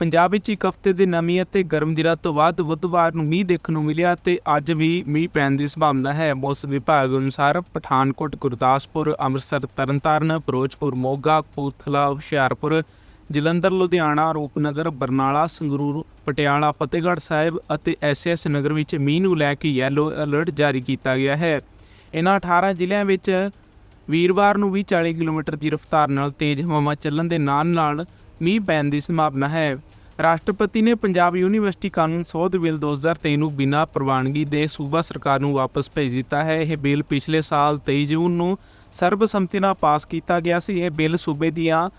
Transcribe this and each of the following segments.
ਪੰਜਾਬ ਵਿੱਚ ਇੱਕ ਹਫ਼ਤੇ ਦੇ ਨਮੀ ਅਤੇ ਗਰਮ ਦਿਨਾਂ ਤੋਂ ਬਾਅਦ ਬੁੱਧਵਾਰ ਨੂੰ ਮੀਂਹ ਦੇਖਣ ਨੂੰ ਮਿਲਿਆ ਤੇ ਅੱਜ ਵੀ ਮੀਂਹ ਪੈਣ ਦੀ ਸੰਭਾਵਨਾ ਹੈ। ਮੌਸਮ ਵਿਭਾਗ ਅਨੁਸਾਰ ਪਠਾਨਕੋਟ, ਗੁਰਦਾਸਪੁਰ, ਅੰਮ੍ਰਿਤਸਰ, ਤਰਨਤਾਰਨ, ਫਿਰੋਜ਼ਪੁਰ, ਮੋਗਾ, ਕਪੂਰਥਲਾ, ਹੁਸ਼ਿਆਰਪੁਰ, ਜਲੰਧਰ, ਲੁਧਿਆਣਾ, ਰੂਪਨਗਰ, ਬਰਨਾਲਾ, ਸੰਗਰੂਰ, ਪਟਿਆਲਾ, ਫਤਿਹਗੜ੍ਹ ਸਾਹਿਬ ਅਤੇ ਐਸਐਸ ਨਗਰ ਵਿੱਚ ਮੀਂਹ ਨੂੰ ਲੈ ਕੇ ਯੈਲੋ ਅਲਰਟ ਜਾਰੀ ਕੀਤਾ ਗਿਆ ਹੈ। ਇਹਨਾਂ 18 ਜ਼ਿਲ੍ਹਿਆਂ ਵਿੱਚ ਵੀਰਵਾਰ ਨੂੰ ਵੀ 40 ਕਿਲੋਮੀਟਰ ਦੀ ਰਫ਼ਤਾਰ ਨਾਲ ਤੇਜ਼ ਹਵਾਵਾਂ ਚੱਲਣ ਦੇ ਨਾਲ ਨਾਲ ਮੀਂਹ ਪੈਣ ਦੀ ਸੰਭਾਵਨਾ ਹੈ। ਰਾਸ਼ਟਰਪਤੀ ਨੇ ਪੰਜਾਬ ਯੂਨੀਵਰਸਿਟੀ ਕਾਨੂੰਨ ਸੋਧ ਬਿੱਲ 2023 ਨੂੰ ਬਿਨਾਂ ਪ੍ਰਵਾਨਗੀ ਦੇ ਸੂਬਾ ਸਰਕਾਰ ਨੂੰ ਵਾਪਸ ਭੇਜ ਦਿੱਤਾ ਹੈ। ਇਹ ਬਿੱਲ ਪਿਛਲੇ ਸਾਲ 23 ਜੂਨ ਨੂੰ ਸਰਬਸੰਮਤੀ ਨਾਲ ਪਾਸ ਕੀਤਾ ਗਿਆ ਸੀ। ਇਹ ਬਿੱਲ ਸੂਬੇ ਦੀਆਂ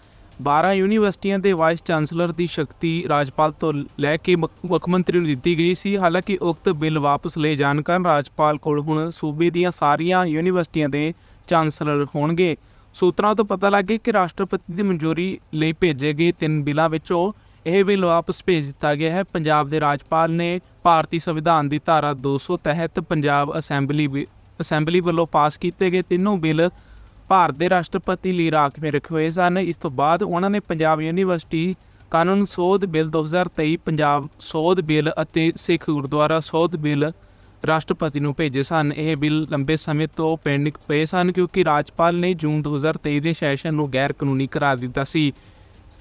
12 ਯੂਨੀਵਰਸਿਟੀਆਂ ਦੇ ਵਾਈਸ ਚਾਂਸਲਰ ਦੀ ਸ਼ਕਤੀ ਰਾਜਪਾਲ ਤੋਂ ਲੈ ਕੇ ਮੁੱਖ ਮੁੱਖ ਮੰਤਰੀ ਨੂੰ ਦਿੱਤੀ ਗਈ ਸੀ। ਹਾਲਾਂਕਿ ਉਕਤ ਬਿੱਲ ਵਾਪਸ ਲਏ ਜਾਣ ਕਾਰਨ ਰਾਜਪਾਲ ਕੋਲ ਹੁਣ ਸੂਬੇ ਦੀਆਂ ਸਾਰੀਆਂ ਯੂਨੀਵਰਸਿਟੀਆਂ ਦੇ ਚਾਂਸਲਰ ਹੋਣਗੇ। ਸੂਤਰਾਂ ਤੋਂ ਪਤਾ ਲੱਗੇ ਕਿ ਰਾਸ਼ਟਰਪਤੀ ਦੀ ਮਨਜ਼ੂਰੀ ਲਈ ਭੇਜੇ ਗਏ ਤਿੰਨ ਬਿੱਲਾਂ ਵਿੱਚੋਂ ਇਹ ਬਿੱਲ ਵਾਪਸ ਭੇਜ ਦਿੱਤਾ ਗਿਆ ਹੈ। ਪੰਜਾਬ ਦੇ ਰਾਜਪਾਲ ਨੇ ਭਾਰਤੀ ਸੰਵਿਧਾਨ ਦੀ ਧਾਰਾ 200 ਤਹਿਤ ਪੰਜਾਬ ਅਸੈਂਬਲੀ ਵਿ- ਅਸੈਂਬਲੀ ਵੱਲੋਂ ਪਾਸ ਕੀਤੇ ਗਏ ਤਿੰਨੋਂ ਬਿੱਲ ਭਾਰਤ ਦੇ ਰਾਸ਼ਟਰਪਤੀ ਲਈ ਰਾਖਵੇਂ ਰੱਖੇ ਹੋਏ ਸਨ। ਇਸ ਤੋਂ ਬਾਅਦ ਉਹਨਾਂ ਨੇ ਪੰਜਾਬ ਯੂਨੀਵਰਸਿਟੀ ਕਾਨੂੰਨ ਸੋਧ ਬਿੱਲ 2023 ਪੰਜਾਬ ਸੋਧ ਬਿੱਲ ਅਤੇ ਸਿੱਖ ਗੁਰਦੁਆਰਾ ਸੋਧ ਬਿੱਲ ਰਾਸ਼ਟਰਪਤੀ ਨੂੰ ਭੇਜੇ ਸਨ। ਇਹ ਬਿੱਲ ਲੰਬੇ ਸਮੇਂ ਤੋਂ ਪੈਂਡਿੰਗ ਪਏ ਸਨ ਕਿਉਂਕਿ ਰਾਜਪਾਲ ਨੇ ਜੂਨ 2023 ਦੇ ਸੈਸ਼ਨ ਨੂੰ ਗੈਰ ਕਾਨੂੰਨੀ ਕਰਾਰ ਦਿੱਤਾ ਸੀ।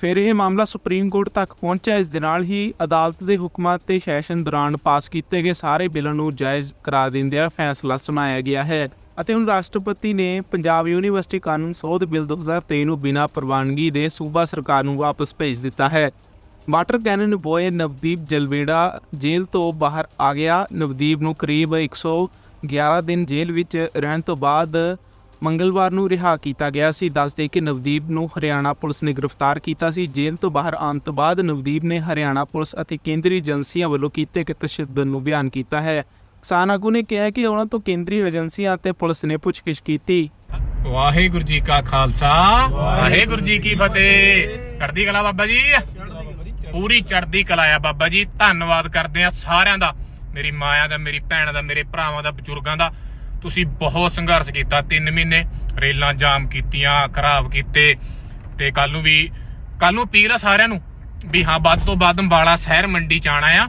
ਫਿਰ ਇਹ ਮਾਮਲਾ ਸੁਪਰੀਮ ਕੋਰਟ ਤੱਕ ਪਹੁੰਚਿਆ। ਇਸ ਦੇ ਨਾਲ ਹੀ ਅਦਾਲਤ ਦੇ ਹੁਕਮਾਂ ਤੇ ਸੈਸ਼ਨ ਦੌਰਾਨ ਪਾਸ ਕੀਤੇ ਗਏ ਸਾਰੇ ਬਿੱਲਾਂ ਨੂੰ ਜਾਇਜ਼ ਕਰਾਰ ਦਿੰਦਿਆਂ ਫੈਸਲਾ ਸੁਣਾਇਆ ਗਿਆ ਹੈ ਅਤੇ ਹੁਣ ਰਾਸ਼ਟਰਪਤੀ ਨੇ ਪੰਜਾਬ ਯੂਨੀਵਰਸਿਟੀ ਕਾਨੂੰਨ ਸੋਧ ਬਿੱਲ 2023 ਨੂੰ ਬਿਨਾਂ ਪ੍ਰਵਾਨਗੀ ਦੇ ਸੂਬਾ ਸਰਕਾਰ ਨੂੰ ਵਾਪਸ ਭੇਜ ਦਿੱਤਾ ਹੈ। Water cannon boy Navdeep Jalwera jail ਤੋਂ ਬਾਹਰ ਆ ਗਿਆ। ਨਵਦੀਪ ਨੂੰ ਕਰੀਬ 111 ਦਿਨ ਜੇਲ੍ਹ ਵਿੱਚ ਰਹਿਣ ਤੋਂ ਬਾਅਦ ਮੰਗਲਵਾਰ ਨੂੰ ਰਿਹਾ ਕੀਤਾ ਗਿਆ ਸੀ। ਦੱਸਦੇ ਕਿ ਨਵਦੀਪ ਨੂੰ ਹਰਿਆਣਾ ਪੁਲਿਸ ਨੇ ਗ੍ਰਿਫਤਾਰ ਕੀਤਾ ਸੀ। ਜੇਲ੍ਹ ਤੋਂ ਬਾਹਰ ਆਉਣ ਤੋਂ ਬਾਅਦ ਨਵਦੀਪ ਨੇ ਹਰਿਆਣਾ ਪੁਲਿਸ ਅਤੇ ਕੇਂਦਰੀ ਏਜੰਸੀਆਂ ਵੱਲੋਂ ਕੀਤੇ ਗਏ ਤਸ਼ੱਦਦ ਨੂੰ ਬਿਆਨ ਕੀਤਾ ਹੈ। ਕਿਸਾਨ ਆਗੂ ਨੇ ਕਿਹਾ ਕਿ ਉਹਨਾਂ ਤੋਂ ਕੇਂਦਰੀ ਏਜੰਸੀਆਂ ਅਤੇ ਪੁਲਿਸ ਨੇ ਪੁੱਛਗਿੱਛ ਕੀਤੀ। ਵਾਹਿਗੁਰੂ ਜੀ ਕਾ ਖਾਲਸਾ। ਵਾਹਿਗੁਰੂ ਜੀ ਕੀ ਫਤਿਹ। ਚੜ੍ਹਦੀ ਕਲਾ ਬਾਬਾ ਜੀ। ਪੂਰੀ ਚੜ੍ਹਦੀ ਕਲਾ ਆ ਬਾਬਾ ਜੀ। ਧੰਨਵਾਦ ਕਰਦੇ ਆ ਸਾਰਿਆਂ ਦਾ। ਮੇਰੀ ਮਾਇਆ ਦਾ, ਮੇਰੀ ਭੈਣਾਂ ਦਾ, ਮੇਰੇ ਭਰਾਵਾਂ ਦਾ, ਬਜ਼ੁਰਗਾਂ ਦਾ। ਤੁਸੀਂ ਬਹੁਤ ਸੰਘਰਸ਼ ਕੀਤਾ 3 ਮਹੀਨੇ ਰੇਲਾਂ ਜਾਮ ਕੀਤੀਆਂ, ਖਰਾਬ ਕੀਤੇ ਤੇ ਕੱਲ ਨੂੰ ਵੀ ਕੱਲ ਨੂੰ ਅਪੀਲ ਆ ਸਾਰਿਆਂ ਨੂੰ ਵੀ ਹਾਂ, ਵੱਧ ਤੋਂ ਵੱਧ ਅੰਬਾਲਾ ਸ਼ਹਿਰ ਮੰਡੀ ਚ ਆਣਾ ਆ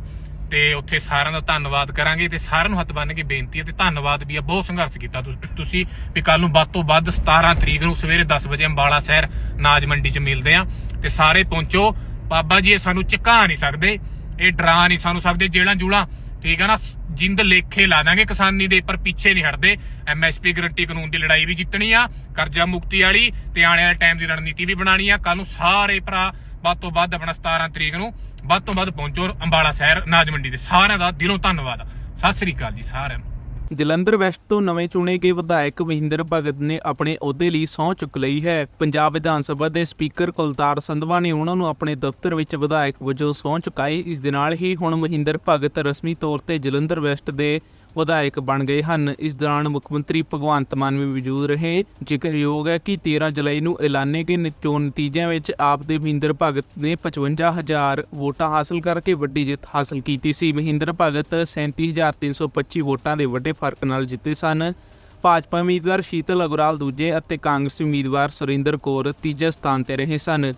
ਤੇ ਉੱਥੇ ਸਾਰਿਆਂ ਦਾ ਧੰਨਵਾਦ ਕਰਾਂਗੇ ਤੇ ਸਾਰਿਆਂ ਨੂੰ ਹੱਥ ਬੰਨ੍ਹ ਕੇ ਬੇਨਤੀ ਹੈ ਤੇ ਧੰਨਵਾਦ ਵੀ ਆ, ਬਹੁਤ ਸੰਘਰਸ਼ ਕੀਤਾ ਤੁਸੀਂ ਵੀ ਕੱਲ ਨੂੰ ਵੱਧ ਤੋਂ ਵੱਧ 17 ਤਰੀਕ ਨੂੰ ਸਵੇਰੇ 10 ਵਜੇ ਅੰਬਾਲਾ ਸ਼ਹਿਰ ਨਾਜ ਮੰਡੀ 'ਚ ਮਿਲਦੇ ਆ ਤੇ ਸਾਰੇ ਪਹੁੰਚੋ। ਬਾਬਾ ਜੀ, ਇਹ ਸਾਨੂੰ ਝੁਕਾ ਨਹੀਂ ਸਕਦੇ, ਇਹ ਡਰਾ ਨਹੀਂ ਸਾਨੂੰ ਸਕਦੇ ਜੇਲਾਂ ਜੂਲਾਂ ਠੀਕ ਹੈ ਨਾ ਜਿੰਦ ਲੇਖੇ ਲਾ ਦਾਂਗੇ ਕਿਸਾਨੀ ਦੇ, ਪਰ ਪਿੱਛੇ ਨਹੀਂ ਹਟਦੇ। ਐਮਐਸਪੀ ਗਰੰਟੀ ਕਾਨੂੰਨ ਦੀ ਲੜਾਈ ਵੀ ਜਿੱਤਣੀ ਆ, ਕਰਜ਼ਾ ਮੁਕਤੀ ਵਾਲੀ ਤੇ ਆਉਣ ਵਾਲੇ ਟਾਈਮ ਦੀ ਰਣਨੀਤੀ ਵੀ ਬਣਾਣੀ ਆ। ਕੱਲ ਨੂੰ ਸਾਰੇ ਭਰਾ ਵੱਧ ਤੋਂ ਵੱਧ ਆਪਣਾ 17 ਤਰੀਕ ਨੂੰ ਵੱਧ ਤੋਂ ਵੱਧ ਪਹੁੰਚੋ ਅੰਬਾਲਾ ਸ਼ਹਿਰ ਅਨਾਜ ਮੰਡੀ ਦੇ ਸਾਰਿਆਂ ਦਾ ਦਿਲੋਂ ਧੰਨਵਾਦ। ਸਤਿ ਸ੍ਰੀ ਅਕਾਲ ਜੀ ਸਾਰਿਆਂ ਨੂੰ। ਜਲੰਧਰ ਵੈਸਟ ਤੋਂ ਨਵੇਂ ਚੁਣੇ ਗਏ ਵਿਧਾਇਕ ਮਹਿੰਦਰ ਭਗਤ ਨੇ ਆਪਣੇ ਅਹੁਦੇ ਲਈ ਸਹੁੰ ਚੁੱਕ ਲਈ ਹੈ। ਪੰਜਾਬ ਵਿਧਾਨ ਸਭਾ ਦੇ ਸਪੀਕਰ ਕੁਲਤਾਰ ਸੰਧਵਾ ਨੇ ਉਹਨਾਂ ਨੂੰ ਆਪਣੇ ਦਫ਼ਤਰ ਵਿੱਚ ਵਿਧਾਇਕ ਵਜੋਂ ਸਹੁੰ ਚੁਕਾਈ। ਇਸ ਦੇ ਨਾਲ ਹੀ ਹੁਣ ਮਹਿੰਦਰ ਭਗਤ ਰਸਮੀ ਤੌਰ ਤੇ ਜਲੰਧਰ ਵੈਸਟ ਦੇ ਵਿਧਾਇਕ ਬਣ ਗਏ ਹਨ। ਇਸ ਦੌਰਾਨ ਮੁੱਖ ਮੰਤਰੀ ਭਗਵੰਤ ਮਾਨ ਵੀ ਮੌਜੂਦ ਰਹੇ। ਜ਼ਿਕਰਯੋਗ ਹੈ ਕਿ 13 ਜੁਲਾਈ ਨੂੰ ਐਲਾਨੇ ਗਏ ਨ- ਚੋਣ ਨਤੀਜਿਆਂ ਵਿੱਚ ਆਪ ਦੇ ਮਹਿੰਦਰ ਭਗਤ ਨੇ 55000 ਵੋਟਾਂ ਹਾਸਲ ਕਰਕੇ ਵੱਡੀ ਜਿੱਤ ਹਾਸਲ ਕੀਤੀ ਸੀ। ਮਹਿੰਦਰ ਭਗਤ 37325 ਵੋਟਾਂ ਦੇ ਵੱਡੇ ਫ਼ਰਕ ਨਾਲ ਜਿੱਤੇ ਸਨ। ਭਾਜਪਾ ਉਮੀਦਵਾਰ ਸ਼ੀਤਲ ਅਗਰਾਲ ਦੂਜੇ ਅਤੇ ਕਾਂਗਰਸੀ ਉਮੀਦਵਾਰ ਸੁਰਿੰਦਰ ਕੌਰ ਤੀਜੇ ਸਥਾਨ ਤੇ ਰਹੇ ਸਨ।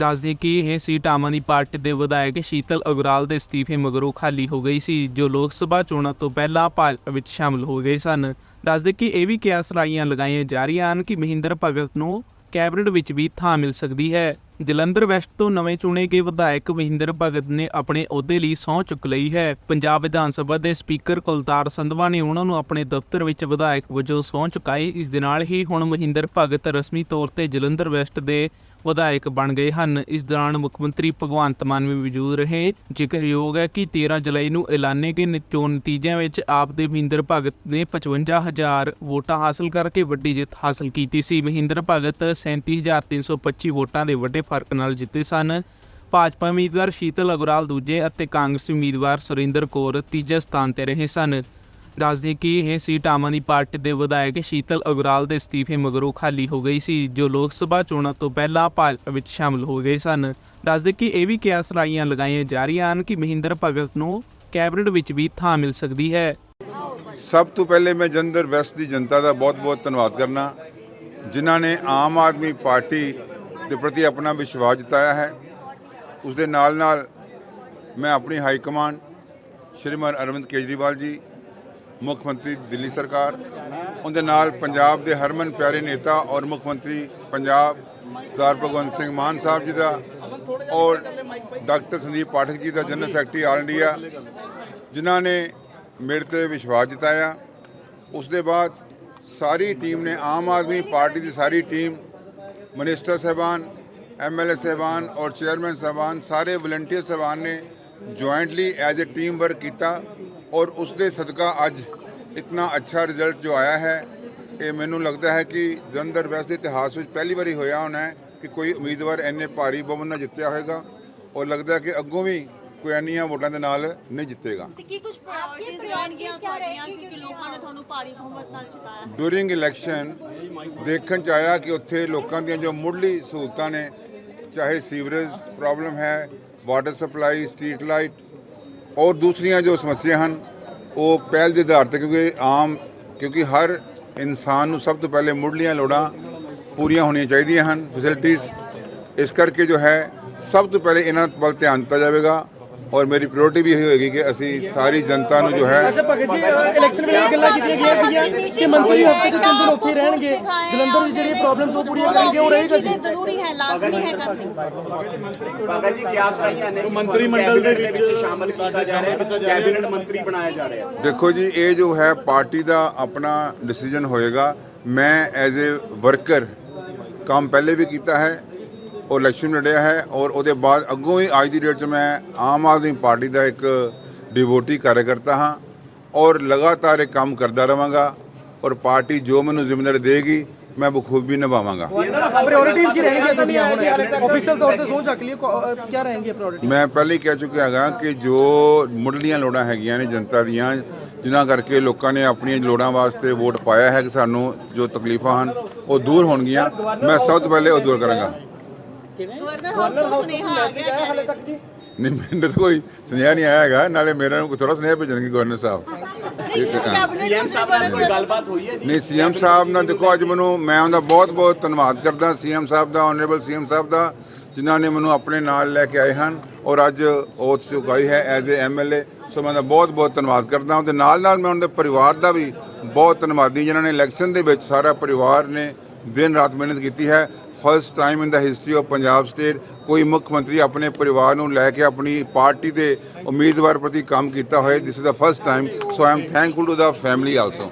ਦੱਸਦੇ ਕਿ ਇਹ ਸੀਟ ਆਮ ਆਦਮੀ ਪਾਰਟੀ ਦੇ ਵਿਧਾਇਕ ਸ਼ੀਤਲ ਅਗਰਾਲ ਦੇ ਅਸਤੀਫੇ ਮਗਰੋਂ ਖਾਲੀ ਹੋ ਗਈ ਸੀ, ਜੋ ਲੋਕ ਸਭਾ ਚੋਣਾਂ ਤੋਂ ਪਹਿਲਾਂ ਭਾਜਪਾ ਵਿੱਚ ਸ਼ਾਮਲ ਹੋ ਗਏ ਸਨ। ਦੱਸਦੇ ਕਿ ਇਹ ਵੀ ਕਿਆਸ ਰਾਈਆਂ ਲਗਾਈਆਂ ਜਾ ਰਹੀਆਂ ਹਨ ਕਿ ਮਹਿੰਦਰ ਭਗਤ ਨੂੰ ਕੈਬਨਿਟ ਵਿੱਚ ਵੀ ਥਾਂ ਮਿਲ ਸਕਦੀ ਹੈ। ਜਲੰਧਰ ਵੈਸਟ ਤੋਂ ਨਵੇਂ ਚੁਣੇ ਗਏ ਵਿਧਾਇਕ ਮਹਿੰਦਰ ਭਗਤ ਨੇ ਆਪਣੇ ਅਹੁਦੇ ਲਈ ਸਹੁੰ ਚੁੱਕ ਲਈ ਹੈ। ਪੰਜਾਬ ਵਿਧਾਨ ਸਭਾ ਦੇ ਸਪੀਕਰ ਕੁਲਤਾਰ ਸੰਧਵਾ ਨੇ ਉਹਨਾਂ ਨੂੰ ਆਪਣੇ ਦਫ਼ਤਰ ਵਿੱਚ ਵਿਧਾਇਕ ਵਜੋਂ ਸਹੁੰ ਚੁਕਾਈ। ਇਸ ਦੇ ਨਾਲ ਹੀ ਹੁਣ ਮਹਿੰਦਰ ਭਗਤ ਰਸਮੀ ਤੌਰ ਤੇ ਜਲੰਧਰ ਵੈਸਟ ਦੇ ਵਿਧਾਇਕ ਬਣ ਗਏ ਹਨ। ਇਸ ਦੌਰਾਨ ਮੁੱਖ ਮੰਤਰੀ ਭਗਵੰਤ ਮਾਨ ਵੀ ਮੌਜੂਦ ਰਹੇ। ਜ਼ਿਕਰਯੋਗ ਹੈ ਕਿ 13 ਜੁਲਾਈ ਨੂੰ ਐਲਾਨੇ ਗਏ ਨ- ਚੋਣ ਨਤੀਜਿਆਂ ਵਿੱਚ ਆਪ ਦੇ ਮਹਿੰਦਰ ਭਗਤ ਨੇ 55000 ਵੋਟਾਂ ਹਾਸਲ ਕਰਕੇ ਵੱਡੀ ਜਿੱਤ ਹਾਸਲ ਕੀਤੀ ਸੀ। ਮਹਿੰਦਰ ਭਗਤ 37325 ਵੋਟਾਂ ਦੇ ਵੱਡੇ ਫ਼ਰਕ ਨਾਲ ਜਿੱਤੇ ਸਨ। ਭਾਜਪਾ ਉਮੀਦਵਾਰ ਸ਼ੀਤਲ ਅਗਰਾਲ ਦੂਜੇ ਅਤੇ ਕਾਂਗਰਸੀ ਉਮੀਦਵਾਰ ਸੁਰਿੰਦਰ ਕੌਰ ਤੀਜੇ ਸਥਾਨ ਤੇ ਰਹੇ ਸਨ। ਦੱਸਦੇ ਕਿ ਇਹ ਸੀਟ ਆਮ ਆਦਮੀ ਪਾਰਟੀ ਦੇ ਵਿਧਾਇਕ ਸ਼ੀਤਲ ਅਗਰਾਲ ਦੇ ਅਸਤੀਫੇ ਮਗਰੋਂ ਖਾਲੀ ਹੋ ਗਈ ਸੀ, ਜੋ ਲੋਕ ਸਭਾ ਚੋਣਾਂ ਤੋਂ ਪਹਿਲਾਂ ਭਾਜਪਾ ਵਿੱਚ ਸ਼ਾਮਲ ਹੋ ਗਏ ਸਨ। ਦੱਸਦੇ ਕਿ ਇਹ ਵੀ ਕਿਆਸ ਰਾਈਆਂ ਲਗਾਈਆਂ ਜਾ ਰਹੀਆਂ ਹਨ ਕਿ ਮਹਿੰਦਰ ਭਗਤ ਨੂੰ ਕੈਬਨਿਟ ਵਿੱਚ ਵੀ ਥਾਂ ਮਿਲ ਸਕਦੀ ਹੈ। ਸਭ ਤੋਂ ਪਹਿਲੇ ਮੈਂ ਜਲੰਧਰ ਵੈਸਟ ਦੀ ਜਨਤਾ ਦਾ ਬਹੁਤ-ਬਹੁਤ ਧੰਨਵਾਦ ਕਰਨਾ। ਜਿਨ੍ਹਾਂ ਨੇ ਆਮ ਆਦਮੀ ਪਾਰਟੀ ਦੇ ਪ੍ਰਤੀ ਆਪਣਾ ਵਿਸ਼ਵਾਸ ਜਤਾਇਆ ਹੈ। ਉਸ ਦੇ ਨਾਲ ਨਾਲ ਮੈਂ ਆਪਣੀ ਹਾਈ ਕਮਾਂਡ ਸ਼੍ਰੀਮਾਨ ਅਰਵਿੰਦ ਕੇਜਰੀਵਾਲ ਜੀ ਮੁੱਖ ਮੰਤਰੀ ਦਿੱਲੀ ਸਰਕਾਰ, ਉਹਦੇ ਨਾਲ ਪੰਜਾਬ ਦੇ ਹਰਮਨ ਪਿਆਰੇ ਨੇਤਾ ਔਰ ਮੁੱਖ ਮੰਤਰੀ ਪੰਜਾਬ ਸਰਦਾਰ ਭਗਵੰਤ ਸਿੰਘ ਮਾਨ ਸਾਹਿਬ ਜੀ ਦਾ ਔਰ ਡਾਕਟਰ ਸੰਦੀਪ ਪਾਠਕ ਜੀ ਦਾ ਜਨਰਲ ਸੈਕਟਰੀ ਆਲ ਇੰਡੀਆ, ਜਿਨ੍ਹਾਂ ਨੇ ਮੇਰੇ ਤੇ ਵਿਸ਼ਵਾਸ ਜਤਾਇਆ। ਉਸ ਦੇ ਬਾਅਦ ਸਾਰੀ ਟੀਮ ਨੇ, ਆਮ ਆਦਮੀ ਪਾਰਟੀ ਦੀ ਸਾਰੀ ਟੀਮ, ਮਿਨਿਸਟਰ ਸਾਹਿਬਾਨ ਐਮਐਲਏ ਸਾਹਿਬਾਨ ਔਰ ਚੇਅਰਮੈਨ ਸਾਹਿਬਾਨ, ਸਾਰੇ ਵਲੰਟੀਅਰ ਸਾਹਿਬਾਨ ਨੇ jointly as a team work ਕੀਤਾ। ਔਰ ਉਸ ਦੇ ਸਦਕਾ ਅੱਜ ਇਤਨਾ ਅੱਛਾ ਰਿਜ਼ਲਟ ਜੋ ਆਇਆ ਹੈ ਇਹ ਮੈਨੂੰ ਲੱਗਦਾ ਹੈ ਕਿ ਜਲੰਧਰ ਵੈਸਟ ਦੇ ਇਤਿਹਾਸ ਵਿੱਚ ਪਹਿਲੀ ਵਾਰੀ ਹੋਇਆ ਹੋਣਾ ਹੈ ਕਿ ਕੋਈ ਉਮੀਦਵਾਰ ਇੰਨੇ ਭਾਰੀ ਬਹੁਮਤ ਨਾਲ ਜਿੱਤਿਆ ਹੋਵੇਗਾ ਔਰ ਲੱਗਦਾ ਹੈ ਕਿ ਅੱਗੋਂ ਵੀ ਕੋਈ ਇੰਨੀਆਂ ਵੋਟਾਂ ਦੇ ਨਾਲ ਨਹੀਂ ਜਿੱਤੇਗਾ ਤੇ ਕੀ ਕੁਝ ਪ੍ਰਾਇੋਰਟੀਜ਼ ਰਹਿਣਗੀਆਂ ਤੁਹਾਡੀਆਂ ਕਿਉਂਕਿ ਲੋਕਾਂ ਨੇ ਤੁਹਾਨੂੰ ਭਾਰੀ ਬਹੁਮਤ ਨਾਲ ਜਿਤਾਇਆ। ਡੂਰਿੰਗ ਇਲੈਕਸ਼ਨ ਦੇਖਣ ਚ ਆਇਆ ਕਿ ਉੱਥੇ ਲੋਕਾਂ ਦੀਆਂ ਜੋ ਮੁੱਢਲੀ ਸਹੂਲਤਾਂ ਨੇ ਚਾਹੇ ਸੀਵਰੇਜ ਪ੍ਰੋਬਲਮ ਹੈ ਵਾਟਰ ਸਪਲਾਈ ਸਟਰੀਟ ਲਾਈਟ ਔਰ ਦੂਸਰੀਆਂ ਜੋ ਸਮੱਸਿਆ ਹਨ, ਉਹ ਪਹਿਲ ਦੇ ਆਧਾਰ ਤੇ ਕਿਉਂਕਿ ਆਮ, ਕਿਉਂਕਿ ਹਰ ਇਨਸਾਨ ਨੂੰ ਸਭ ਤੋਂ ਪਹਿਲੇ ਮੁੱਢਲੀਆਂ ਲੋੜਾਂ ਪੂਰੀਆਂ ਹੋਣੀਆਂ ਚਾਹੀਦੀਆਂ ਹਨ ਫੈਸਿਲਿਟੀਜ਼ ਇਸ ਕਰਕੇ ਜੋ ਹੈ, ਸਭ ਤੋਂ ਪਹਿਲੇ ਇਹਨਾਂ ਵੱਲ ਧਿਆਨ ਦਿੱਤਾ ਜਾਵੇਗਾ। ਔਰ ਮੇਰੀ ਪ੍ਰਾਇੋਰਟੀ ਵੀ ਇਹ ਹੋਏਗੀ ਕਿ ਅਸੀਂ ਸਾਰੀ ਜਨਤਾ ਨੂੰ ਜੋ ਹੈ ਅੱਛਾ ਭਗਤ ਜੀ ਇਲੈਕਸ਼ਨ ਵੇਲੇ ਗੱਲਾਂ ਕੀਤੀਆਂ ਗਈਆਂ ਸੀਗੀਆਂ ਕਿ ਮੰਤਰੀ ਹਫ਼ਤੇ 'ਚ ਤਿੰਨ ਦਿਨ ਉੱਥੇ ਹੀ ਰਹਿਣਗੇ ਜਲੰਧਰ ਦੀ ਜਿਹੜੀਆਂ ਪ੍ਰੋਬਲਮਸ ਉਹ ਪੂਰੀਆਂ ਕਰਨਗੇ ਉਹ ਰਹੇਗਾ ਜੀ ਜ਼ਰੂਰੀ ਹੈ ਲਾਜ਼ਮੀ ਹੈ ਕਰਨੀ। ਬਾਗਾ ਜੀ ਕਿਆਸ ਰਹੀਆਂ ਨੇ? ਮੰਤਰੀ ਮੰਡਲ ਦੇ ਵਿੱਚ ਸ਼ਾਮਲ ਕੀਤਾ ਜਾ ਰਿਹਾ ਹੈ ਕੈਬਨਿਟ ਮੰਤਰੀ ਬਣਾਇਆ ਜਾ ਰਿਹਾ ਹੈ। ਦੇਖੋ ਜੀ ਇਹ ਜੋ ਹੈ ਪਾਰਟੀ ਦਾ ਆਪਣਾ ਡਿਸੀਜਨ ਹੋਏਗਾ। ਮੈਂ ਐਜ਼ ਅ ਵਰਕਰ ਕੰਮ ਪਹਿਲੇ ਵੀ ਕੀਤਾ ਹੈ ਉਹ ਇਲੈਕਸ਼ਨ ਲੜਿਆ ਹੈ ਔਰ ਉਹਦੇ ਬਾਅਦ ਅੱਗੋਂ ਹੀ ਅੱਜ ਦੀ ਡੇਟ 'ਚ ਮੈਂ ਆਮ ਆਦਮੀ ਪਾਰਟੀ ਦਾ ਇੱਕ ਡਿਵੋਟੀ ਕਾਰਜਕਰਤਾ ਹਾਂ ਔਰ ਲਗਾਤਾਰ ਇਹ ਕੰਮ ਕਰਦਾ ਰਵਾਂਗਾ ਔਰ ਪਾਰਟੀ ਜੋ ਮੈਨੂੰ ਜ਼ਿੰਮੇਵਾਰੀ ਦੇਗੀ ਮੈਂ ਬਖੂਬੀ ਨਿਭਾਵਾਂਗਾ। ਪ੍ਰਾਇੋਰਟੀਜ਼ ਕੀ ਰਹਿਣਗੀਆਂ ਤੁਹਾਡੀਆਂ ਹੁਣ? ਆਫੀਸ਼ੀਅਲ ਤੌਰ ਤੇ ਸੋਚ ਚੱਕ ਲਈ ਕੀ ਰਹਿਣਗੀਆਂ ਪ੍ਰਾਇੋਰਟੀ ਮੈਂ ਪਹਿਲੇ ਹੀ ਕਹਿ ਚੁੱਕਿਆ ਹੈਗਾ ਕਿ ਜੋ ਮੁੱਢਲੀਆਂ ਲੋੜਾਂ ਹੈਗੀਆਂ ਨੇ ਜਨਤਾ ਦੀਆਂ ਜਿਨ੍ਹਾਂ ਕਰਕੇ ਲੋਕਾਂ ਨੇ ਆਪਣੀਆਂ ਲੋੜਾਂ ਵਾਸਤੇ ਵੋਟ ਪਾਇਆ ਹੈ ਕਿ ਸਾਨੂੰ ਜੋ ਤਕਲੀਫਾਂ ਹਨ ਉਹ ਦੂਰ ਹੋਣਗੀਆਂ। ਮੈਂ ਸਭ ਤੋਂ ਪਹਿਲੇ ਉਹ ਦੂਰ ਕਰਾਂਗਾ। ਗਵਰਨਰ ਹਾਊਸ ਤੋਂ ਸੁਨੇਹਾ ਆ ਗਿਆ ਕਹਿ ਰਹੇ ਤੱਕ ਜੀ? ਨਹੀਂ ਮੈਨੂੰ ਤਾਂ ਕੋਈ ਸੁਨੇਹਾ ਨਹੀਂ ਆਇਆ ਹੈਗਾ ਨਾਲੇ ਮੇਰਾ ਨੂੰ ਥੋੜਾ ਸੁਨੇਹਾ ਭੇਜਣਗੇ ਗਵਰਨਰ ਸਾਹਿਬ। ਨਹੀਂ ਕੈਬਨਿਟ ਸੀਐਮ ਸਾਹਿਬ ਨਾਲ ਕੋਈ ਗੱਲਬਾਤ ਹੋਈ ਹੈ ਜੀ? ਨਹੀਂ ਸੀਐਮ ਸਾਹਿਬ ਨਾਲ ਦੇਖੋ ਅੱਜ ਮੈਨੂੰ ਮੈਂ ਉਹਦਾ ਬਹੁਤ ਬਹੁਤ ਧੰਨਵਾਦ ਕਰਦਾ ਸੀਐਮ ਸਾਹਿਬ ਦਾ ਆਨਰੇਬਲ ਸੀਐਮ ਸਾਹਿਬ ਦਾ ਜਿਨ੍ਹਾਂ ਨੇ ਮੈਨੂੰ ਆਪਣੇ ਨਾਲ ਲੈ ਕੇ ਆਏ ਹਨ ਔਰ ਅੱਜ ਓਥ ਚੁਕਾਈ ਹੈ ਐਜ਼ ਅ ਐਮਐਲਏ ਸੋ ਮੈਂ ਦਾ ਬਹੁਤ ਬਹੁਤ ਧੰਨਵਾਦ ਕਰਦਾ ਹਾਂ ਤੇ ਨਾਲ ਨਾਲ ਮੈਂ ਉਹਨਾਂ ਦੇ ਪਰਿਵਾਰ ਦਾ ਵੀ ਬਹੁਤ ਧੰਨਵਾਦੀ ਜਿਨ੍ਹਾਂ ਨੇ ਇਲੈਕਸ਼ਨ ਦੇ ਵਿੱਚ ਸਾਰਾ ਪਰਿਵਾਰ ਨੇ ਦਿਨ ਰਾਤ ਮਿਹਨਤ ਕੀਤੀ ਹੈ first time in the history of Punjab state ਕੋਈ ਮੁੱਖ ਮੰਤਰੀ ਆਪਣੇ ਪਰਿਵਾਰ ਨੂੰ ਲੈ ਕੇ ਆਪਣੀ ਪਾਰਟੀ ਦੇ ਉਮੀਦਵਾਰ ਪ੍ਰਤੀ ਕੰਮ ਕੀਤਾ ਹੋਏ this is the first time so I am thankful to the family also